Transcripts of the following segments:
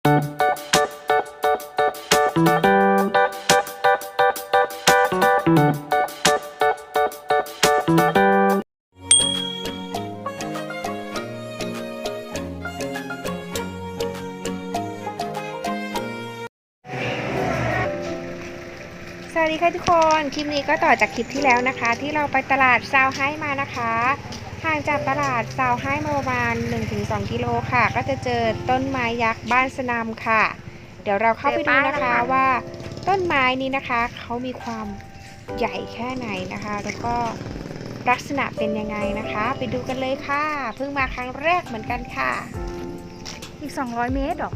สวัสดีค่ะทุกคน คลิปนี้ก็ต่อจากคลิปที่แล้วนะคะ ที่เราไปตลาดซาวไฮมานะคะ ห่างจากตลาดซาวไฮมาประมาณ 1-2 กิโลค่ะ ก็จะเจอต้นไม้ยักษ์บ้านสนามค่ะ เดี๋ยวเราเข้าไปดูนะคะว่า ต้นไม้นี้นะคะเขามีความใหญ่แค่ไหนนะคะ แล้วก็ลักษณะเป็นยังไงนะคะ ไปดูกันเลยค่ะเพิ่งมาครั้งแรกเหมือนกันค่ะ อีก 200 เมตรเหรอ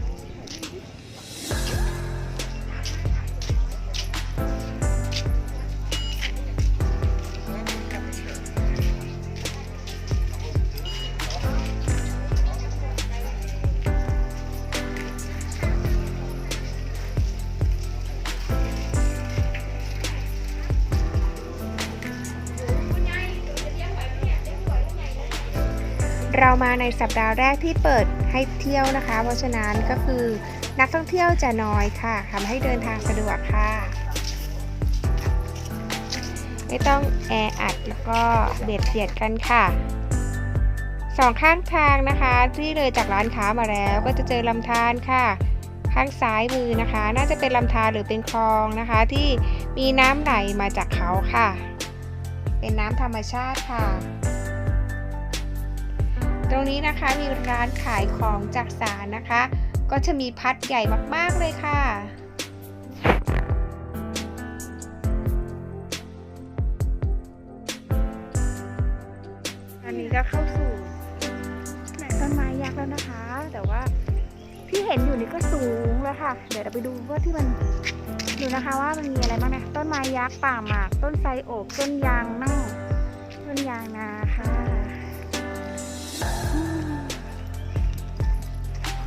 เรามาในสัปดาห์แรกที่เปิดให้เที่ยวนะคะ เพราะฉะนั้นก็คือนักท่องเที่ยวจะน้อยค่ะทำให้เดินทางสะดวกค่ะ ไม่ต้องแออัดแล้วก็เบียดเสียดกันค่ะสองข้างทางนะคะ ที่เลยจากร้านค้ามาแล้วก็จะเจอลำธารค่ะ ข้างซ้ายมือนะคะ น่าจะเป็นลำธารหรือเป็นคลองนะคะ ที่มีน้ำไหลมาจากเขาค่ะ เป็นน้ำธรรมชาติค่ะ ตรงนี้นะคะมีร้านขายของจากสารนะคะ ก็จะมีพัดใหญ่มากๆเลยค่ะอันนี้ก็เข้าสู่แต้นไม้ยักษ์แล้วนะคะ แต่ว่าที่เห็นอยู่นี่ก็สูงแล้วค่ะ เดี๋ยวเราไปดูว่าที่มันดูนะคะว่ามันมีอะไรบ้างนะต้นไม้ยักษ์ป่าหมาก ต้นไทรโอบต้นยางนอกต้นยางนาค่ะ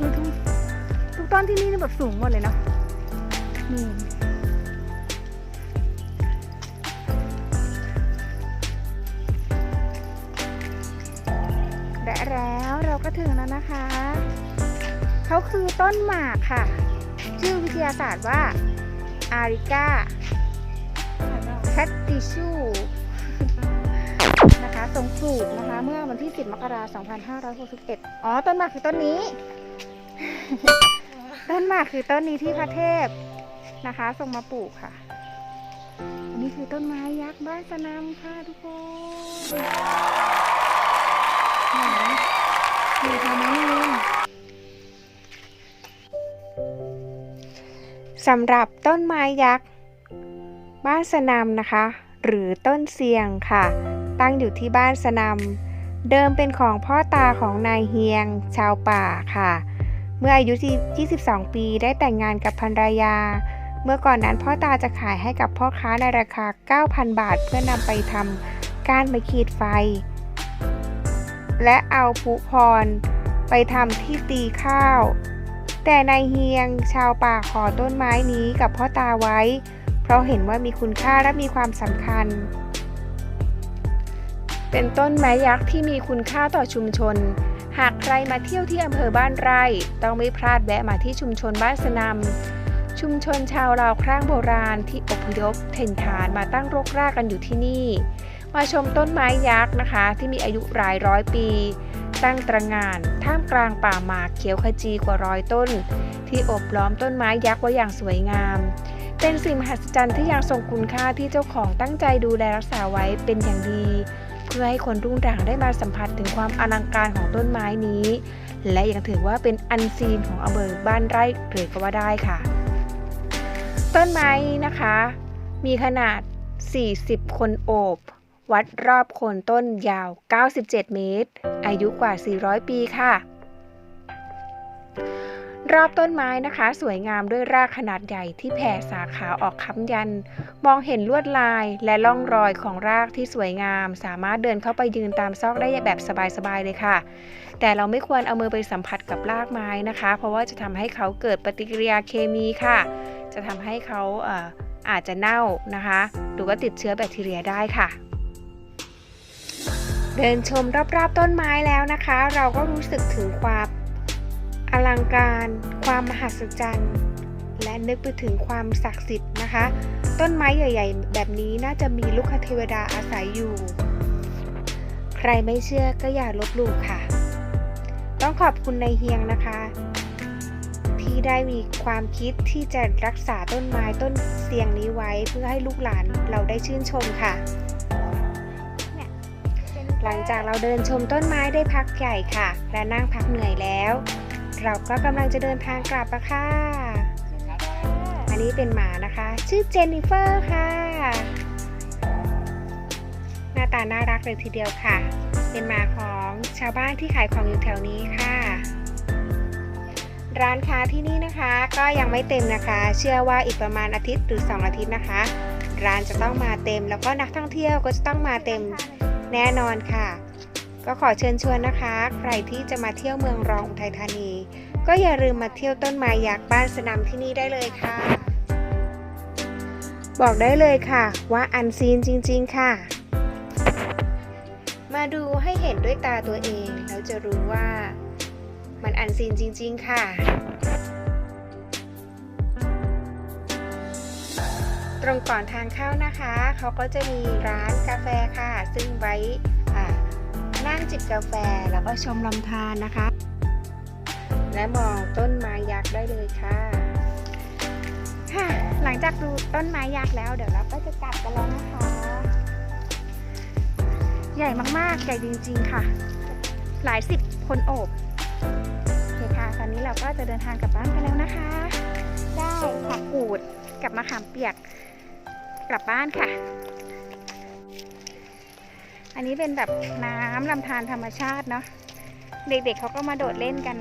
คือทุกทุกต้นที่นี่นี่แบบสูงหมดเลยเนาะนี่และแล้วเราก็ถึงแล้วนะคะ เขาคือต้นหมากค่ะ ชื่อวิทยาศาสตร์ว่าอาริกาแคตติชูนะคะทรงปลูกนะคะ เมื่อวันที่ 10 มกราคม 2561 อ๋อ ต้นหมากคือต้นนี้ ต้นหมากคือต้นนี้ที่พระเทพนะคะทรงมาปลูกค่ะอันนี้คือต้นไม้ยักษ์บ้านสนามค่ะทุกคนไหนอยู่ทางนั้นเองสำหรับต้นไม้ยักษ์บ้านสนามนะคะ หรือต้นเสียงค่ะ ตั้งอยู่ที่บ้านสนามเดิมเป็นของพ่อตาของนายเฮียง ชาวป่าค่ะ เมื่ออายุ 22 ปีได้แต่งงานกับภรรยา เมื่อก่อนนั้นพ่อตาจะขายให้กับพ่อค้าในราคา 9,000 บาท เพื่อนำไปทำก้านไม้ขีดไฟ และเอาผุพร ไปทำที่ตีข้าว แต่นายเฮียงชาวป่าขอต้นไม้นี้กับพ่อตาไว้ เพราะเห็นว่ามีคุณค่าและมีความสำคัญ เป็นต้นไม้ยักษ์ที่มีคุณค่าต่อชุมชน หากใครมาเที่ยวที่อำเภอบ้านไร่ ต้องไม่พลาดแวะมาที่ชุมชนบ้านสนามชุมชนชาวลาวคร่างโบราณที่อพยพเถ่นฐานมาตั้งรกรากกันอยู่ที่นี่ มาชมต้นไม้ยักษ์นะคะ ที่มีอายุหลายร้อยปี ตั้งตระงานท่ามกลางป่าหมากเขียวขจีกว่าร้อยต้น ที่อบล้อมต้นไม้ยักษ์ไว้อย่างสวยงาม เป็นสิ่งมหัศจรรย์ที่ยังทรงคุณค่าที่เจ้าของตั้งใจดูแลรักษาไว้เป็นอย่างดี เพื่อให้คนรุ่นหลังได้มาสัมผัสถึงความอลังการของต้นไม้นี้ และยังถือว่าเป็นอันซีนของอำเภอบ้านไร่เลยก็ว่าได้ค่ะ ต้นไม้นี้นะคะ มีขนาด 40 คนโอบ วัดรอบโคนต้นยาว 97 เมตร อายุกว่า 400 ปีค่ะ รอบต้นไม้นะคะ สวยงามด้วยรากขนาดใหญ่ที่แผ่สาขาออกค้ำยัน มองเห็นลวดลายและล่องรอยของรากที่สวยงาม สามารถเดินเข้าไปยืนตามซอกได้แบบสบายๆเลยค่ะ แต่เราไม่ควรเอามือไปสัมผัสกับรากไม้นะคะ เพราะว่าจะทำให้เขาเกิดปฏิกิริยาเคมีค่ะ จะทำให้เขาเอออาจจะเน่านะคะหรือว่าติดเชื้อแบคทีเรียได้ค่ะเดินชมรอบๆต้นไม้แล้วนะคะ เราก็รู้สึกถึงความ อลังการ ความมหัศจรรย์และนึกไปถึงความศักดิ์สิทธิ์นะคะ ต้นไม้ใหญ่ ๆ แบบนี้น่าจะมีลูกเทวดาอาศัยอยู่ ใครไม่เชื่อก็อย่าลบหลู่ค่ะ ต้องขอบคุณนายเฮียงนะคะ ที่ได้มีความคิดที่จะรักษาต้นไม้ต้นเสียงนี้ไว้เพื่อให้ลูกหลานเราได้ชื่นชมค่ะ หลังจากเราเดินชมต้นไม้ได้พักใหญ่ค่ะ และนั่งพักเหนื่อยแล้ว เราก็กำลังจะเดินทางกลับอะค่ะ อันนี้เป็นหมานะคะ ชื่อเจนนิเฟอร์ค่ะ หน้าตาน่ารักเลยทีเดียวค่ะ เป็นหมาของชาวบ้านที่ขายของอยู่แถวนี้ค่ะ ร้านค้าที่นี่นะคะ ก็ยังไม่เต็มนะคะ เชื่อว่าอีกประมาณอาทิตย์หรือ 2 อาทิตย์นะคะ ร้านจะต้องมาเต็ม แล้วก็นักท่องเที่ยวก็จะต้องมาเต็มแน่นอนค่ะ ก็ขอเชิญชวนนะคะ ใครที่จะมาเที่ยวเมืองรองอุทัยธานี ก็อย่าลืมมาเที่ยวต้นไม้ยักษ์บ้านสนามที่นี่ได้เลยค่ะ บอกได้เลยค่ะ ว่าอันซีนจริง ๆ ค่ะ มาดูให้เห็นด้วยตาตัวเองแล้วจะรู้ว่า มันอันซีนจริง ๆ ค่ะ ตรงก่อนทางเข้านะคะ เขาก็จะมีร้านกาแฟค่ะ ซึ่งไว้ นั่งจิบกาแฟแล้วก็ชมลำธารนะคะ และมองต้นไม้ยักษ์ได้เลยค่ะ ค่ะ หลังจากดูต้นไม้ยักษ์แล้วเดี๋ยวเราก็จะกลับกันแล้วนะคะ ใหญ่มากๆ ใหญ่จริง ๆ ค่ะ หลายสิบคนโอบโอเคค่ะ ตอนนี้เราก็จะเดินทางกลับบ้านกันแล้วนะคะ ได้ผักกูดกับมะขามเปียกกลับบ้านค่ะ อันนี้เป็นแบบน้ำลำธารธรรมชาติเนาะ เด็กๆเขาก็มาโดดเล่นกัน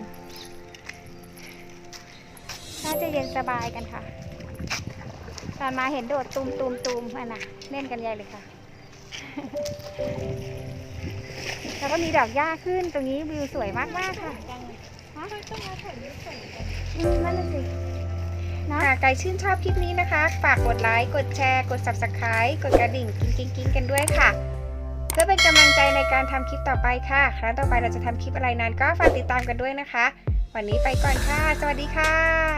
น่าจะเย็นสบายกันค่ะ ตอนมาเห็นโดดตูมตูมตูมอันน่ะ เล่นกันใหญ่เลยค่ะ แล้วก็มีดอกหญ้าขึ้นตรงนี้วิวสวยมากมากๆค่ะฮะอืมนั่นน่ะสินะหากใครชื่นชอบคลิปนี้นะคะ ฝากกดไลค์ กดแชร์ กด subscribe กดกระดิ่ง กิ้งกิ้งๆๆกันด้วยค่ะเพื่อเป็นกำลังใจในการทำคลิปต่อไปค่ะ ครั้งต่อไปเราจะทำคลิปอะไรนั้นก็ฝากติดตามกันด้วยนะคะ วันนี้ไปก่อนค่ะ สวัสดีค่ะ